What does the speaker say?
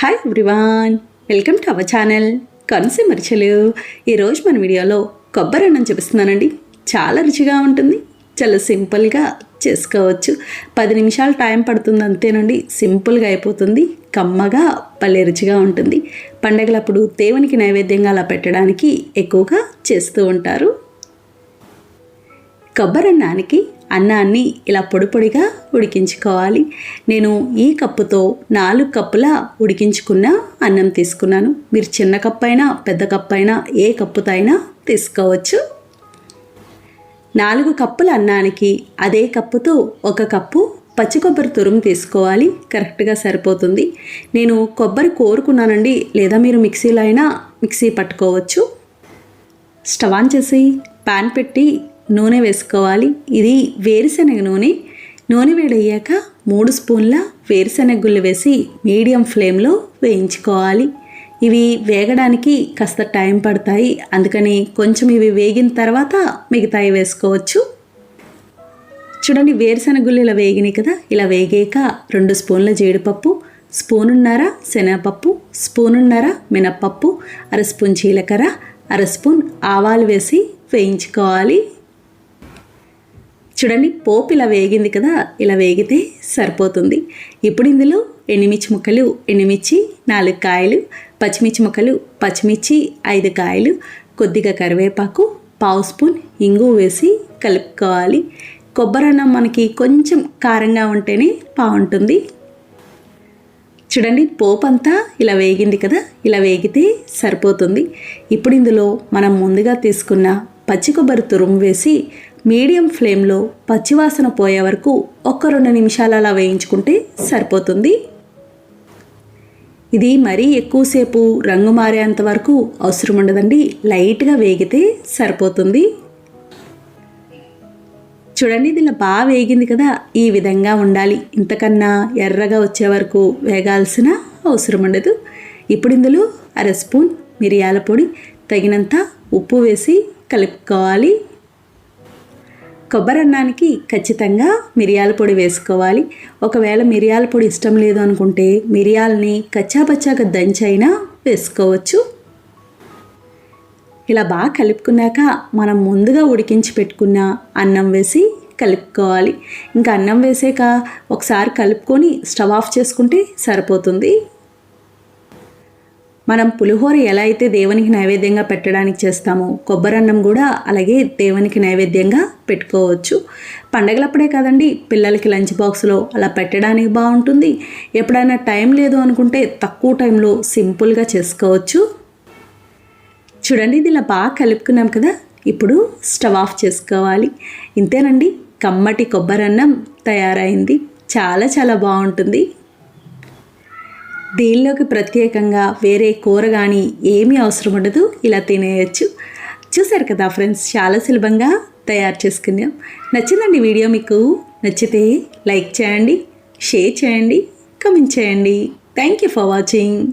Hi everyone welcome to our channel కన్సే మరిచలు ఈరోజు మన వీడియోలో కొబ్బరి అన్నం చూపిస్తున్నానండి. చాలా రుచిగా ఉంటుంది. చాలా సింపుల్గా చేసుకోవచ్చు. పది నిమిషాలు టైం పడుతుంది అంతేనండి. సింపుల్గా అయిపోతుంది. కమ్మగా భలే రుచిగా ఉంటుంది. పండగలప్పుడు దేవునికి నైవేద్యంగా అలా పెట్టడానికి ఎక్కువగా చేస్తూ ఉంటారు. కొబ్బరి అన్నానికి అన్నాన్ని ఇలా పొడిపొడిగా ఉడికించుకోవాలి. నేను ఈ కప్పుతో నాలుగు కప్పుల ఉడికించుకున్న అన్నం తీసుకున్నాను. మీరు చిన్న కప్పు అయినా పెద్ద కప్పు అయినా ఏ కప్పుతో అయినా తీసుకోవచ్చు. నాలుగు కప్పుల అన్నానికి అదే కప్పుతో ఒక కప్పు పచ్చి కొబ్బరి తురుము తీసుకోవాలి. కరెక్ట్గా సరిపోతుంది. నేను కొబ్బరి కోరుకున్నానండి. లేదా మీరు మిక్సీలో అయినా మిక్సీ పట్టుకోవచ్చు. స్టవ్ ఆన్ చేసి పాన్ పెట్టి నూనె వేసుకోవాలి. ఇది వేరుశనగ నూనె. నూనె వేడయ్యాక మూడు స్పూన్ల వేరుశనగ గుళ్ళు వేసి మీడియం ఫ్లేమ్లో వేయించుకోవాలి. ఇవి వేగడానికి కాస్త టైం పడతాయి. అందుకని కొంచెం ఇవి వేగిన తర్వాత మిగతాయి వేసుకోవచ్చు. చూడండి వేరుశనగ గుళ్ళు ఇలా వేగినాయి కదా. ఇలా వేగాక రెండు స్పూన్ల జీడిపప్పు స్పూనున్నర శనగపప్పు స్పూనున్నర మినప్పప్పు అర స్పూన్ జీలకర్ర అర స్పూన్ ఆవాలు వేసి వేయించుకోవాలి. చూడండి పోపు ఇలా వేగింది కదా ఇలా వేగితే సరిపోతుంది. ఇప్పుడు ఇందులో ఎండుమిర్చి ముక్కలు ఎండుమిర్చి నాలుగు కాయలు పచ్చిమిర్చి ముక్కలు పచ్చిమిర్చి ఐదు కాయలు కొద్దిగా కరివేపాకు పావు స్పూన్ ఇంగు వేసి కలుపుకోవాలి. కొబ్బరి అన్నం మనకి కొంచెం కారంగా ఉంటేనే బాగుంటుంది. చూడండి పోపు అంతా ఇలా వేగింది కదా ఇలా వేగితే సరిపోతుంది. ఇప్పుడు ఇందులో మనం ముందుగా తీసుకున్న పచ్చి కొబ్బరి తురుము వేసి మీడియం ఫ్లేమ్లో పచ్చివాసన పోయే వరకు ఒక్క రెండు నిమిషాలు అలా వేయించుకుంటే సరిపోతుంది. ఇది మరీ ఎక్కువసేపు రంగు మారేంత వరకు అవసరం ఉండదండి. లైట్గా వేగితే సరిపోతుంది. చూడండి ఇది బాగా వేగింది కదా ఈ విధంగా ఉండాలి. ఇంతకన్నా ఎర్రగా వచ్చే వరకు వేగాల్సిన అవసరం ఉండదు. ఇప్పుడు ఇందులో అర స్పూన్ మిరియాల పొడి తగినంత ఉప్పు వేసి కలుపుకోవాలి. కొబ్బరి అన్నానికి ఖచ్చితంగా మిరియాల పొడి వేసుకోవాలి. ఒకవేళ మిరియాల పొడి ఇష్టం లేదు అనుకుంటే మిరియాలని కచ్చాపచ్చాగా దంచైనా వేసుకోవచ్చు. ఇలా బాగా కలుపుకున్నాక మనం ముందుగా ఉడికించి పెట్టుకున్న అన్నం వేసి కలుపుకోవాలి. ఇంకా అన్నం వేసాక ఒకసారి కలుపుకొని స్టవ్ ఆఫ్ చేసుకుంటే సరిపోతుంది. మనం పులిహోర ఎలా అయితే దేవునికి నైవేద్యంగా పెట్టడానికి చేస్తామో కొబ్బరన్నం కూడా అలాగే దేవునికి నైవేద్యంగా పెట్టుకోవచ్చు. పండగలప్పుడే కాదండి పిల్లలకి లంచ్ బాక్స్లో అలా పెట్టడానికి బాగుంటుంది. ఎప్పుడైనా టైం లేదు అనుకుంటే తక్కువ టైంలో సింపుల్గా చేసుకోవచ్చు. చూడండి ఇది ఇలా బాగా కలుపుకున్నాం కదా ఇప్పుడు స్టవ్ ఆఫ్ చేసుకోవాలి. ఇంతేనండి కమ్మటి కొబ్బరన్నం తయారైంది. చాలా చాలా బాగుంటుంది. దీనిలోకి ప్రత్యేకంగా వేరే కూర కానీ ఏమీ అవసరం ఉండదు ఇలా తినేయచ్చు. చూసారు కదా ఫ్రెండ్స్ చాలా సులభంగా తయారు చేసుకున్నాం. నచ్చిందండి వీడియో మీకు? నచ్చితే లైక్ చేయండి షేర్ చేయండి కమెంట్ చేయండి. Thank you for watching.